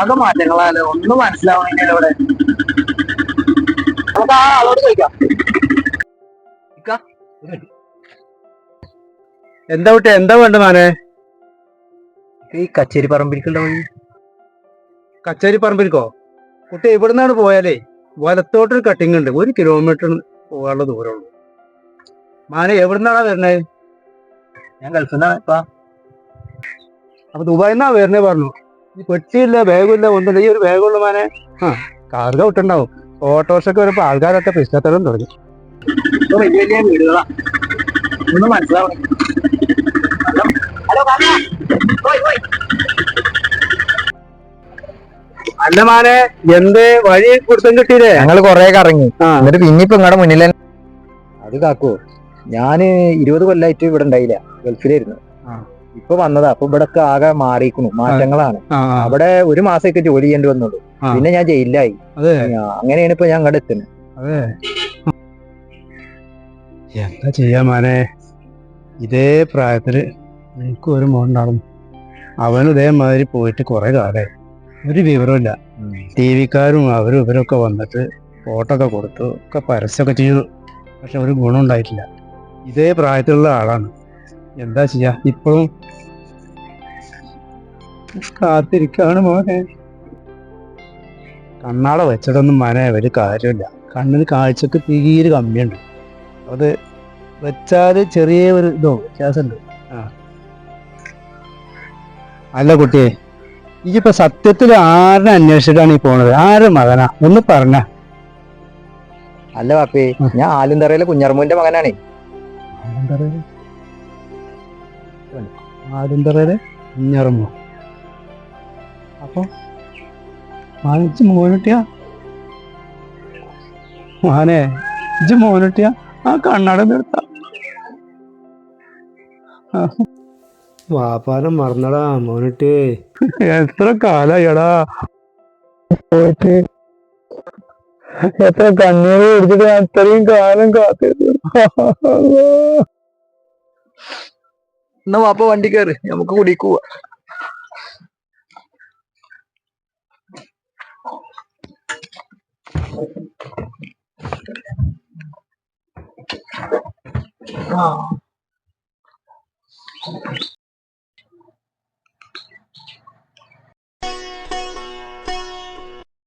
ആകെ മാറ്റങ്ങളാലോ ഒന്നും മനസ്സിലാവണില്ല ഇവിടെ. നമുക്ക് ആ ആളോട് ചോദിക്കാം. ഇക്ക, ഒരു minute. എന്താ വിട്ടെ എന്താ വേണ്ട മാനെ? ഈ കച്ചേരി പറമ്പിലേക്കുള്ള വഴി. കച്ചേരി പറമ്പിരിക്കോ കുട്ടി ഇവിടുന്നാണ് പോയാലേ വലത്തോട്ടൊരു കട്ടിങ് ഉണ്ട്. ഒരു കിലോമീറ്റർ പോകാനുള്ള ദൂരമുള്ളൂ മാനെ എവിടുന്നാണ് വരണേ? ഞാൻ ഗൾഫിൽ നിന്നാണ് ഇപ്പൊ. അപ്പൊ ദുബായിൽ നിന്നാ വരുന്നേ പറഞ്ഞു? ഈ പെട്ടിയില്ല ബാഗില്ല ഒന്നുമില്ല. ഈ ഒരു ബാഗുള്ള മാനെ ആ കാർഗ വിട്ടുണ്ടാവും ഓട്ടോറിക്ഷൊക്കെ വരുമ്പോ ആൾക്കാരൊക്കെ പിസ്തത്തരം തുടങ്ങി. വലിയ വലിയ വീടുകളാ. ഒന്നും അല്ല മാനെ എന്ത് വഴി കൊടുത്തും കിട്ടിയില്ലേ? ഞങ്ങൾ കൊറേ കറങ്ങി എന്നിട്ട് പിന്നെ ഇപ്പൊ നിങ്ങളുടെ മുന്നിൽ അത് കാക്കോ ഞാൻ ഇരുപത് കൊല്ലായിട്ട് ഇവിടെ ഉണ്ടായില്ല ഗൾഫിലായിരുന്നു. ഇപ്പൊ വന്നതാ. അപ്പൊ ഇവിടെ ആകെ മാറിയിരിക്കണു മാറ്റങ്ങളാണ്. അവിടെ ഒരു മാസമൊക്കെ ജോലി ചെയ്യേണ്ടി വന്നുള്ളൂ. പിന്നെ ഞാൻ ജയിലിലായി. അങ്ങനെയാണ് ഇപ്പൊ ഞാൻ അങ്ങോട്ട് എത്തുന്നത്. എന്താ ചെയ്യാ മാനെ? ഇതേ പ്രായത്തിൽ എനിക്ക് ഒരു മോണ്ടാണ് അവൻ ഇതേമാതിരി പോയിട്ട് കുറെ കാലമായി ഒരു വിവരമില്ല ടി വിക്കാരും അവരും ഇവരൊക്കെ വന്നിട്ട് ഫോട്ടോ ഒക്കെ കൊടുത്തു. ഒക്കെ പരസ്യമൊക്കെ ചെയ്തു. പക്ഷെ ഒരു ഗുണം ഉണ്ടായിട്ടില്ല ഇതേ പ്രായത്തിലുള്ള ആളാണ്. എന്താ ചെയ്യാ? ഇപ്പോഴും കാത്തിരിക്കാണ് മോനെ. കണ്ണാട വെച്ചിടൊന്നും മനെ ഒരു കാര്യമില്ല. കണ്ണിന് കാഴ്ചക്ക് തീരെ കമ്മിയുണ്ട്. അത് വെച്ചാൽ ചെറിയ ഒരു ഇതോ വ്യത്യാസമുണ്ട്. ആ. അല്ല കുട്ടിയെ ഇപ്പൊ സത്യത്തിൽ ആരെ അന്വേഷിച്ചിട്ടാണ് ഈ പോണത്? ആരെ മകനാ? ഒന്ന് പറഞ്ഞ. അല്ല പാപ്പി ഞാൻ ആലുന്തറയിലെ കുഞ്ഞറമ്മൂന്റെ മകനാണേ. ആടുന്തറയിലെ ഇഞ്ഞറമ്മോ അപ്പൊ മാനിച്ച് മോനിട്ടിയ? മാനെ ഇജ് മോനിട്ടിയ? ആ കണ്ണട നിർത്ത വാപ്പാനം മറന്നടാ മോനിട്ടേ. എത്ര കാലായിടാ? പോയിട്ട് എത്ര കണ്ണീര് കുടിച്ചിട്ട് ഞാൻ അത്രയും കാലം കാത്തിരുന്നു. എന്നാ വാപ്പ വണ്ടി കയറി നമുക്ക് കുടിക്ക് പോവാ ആ.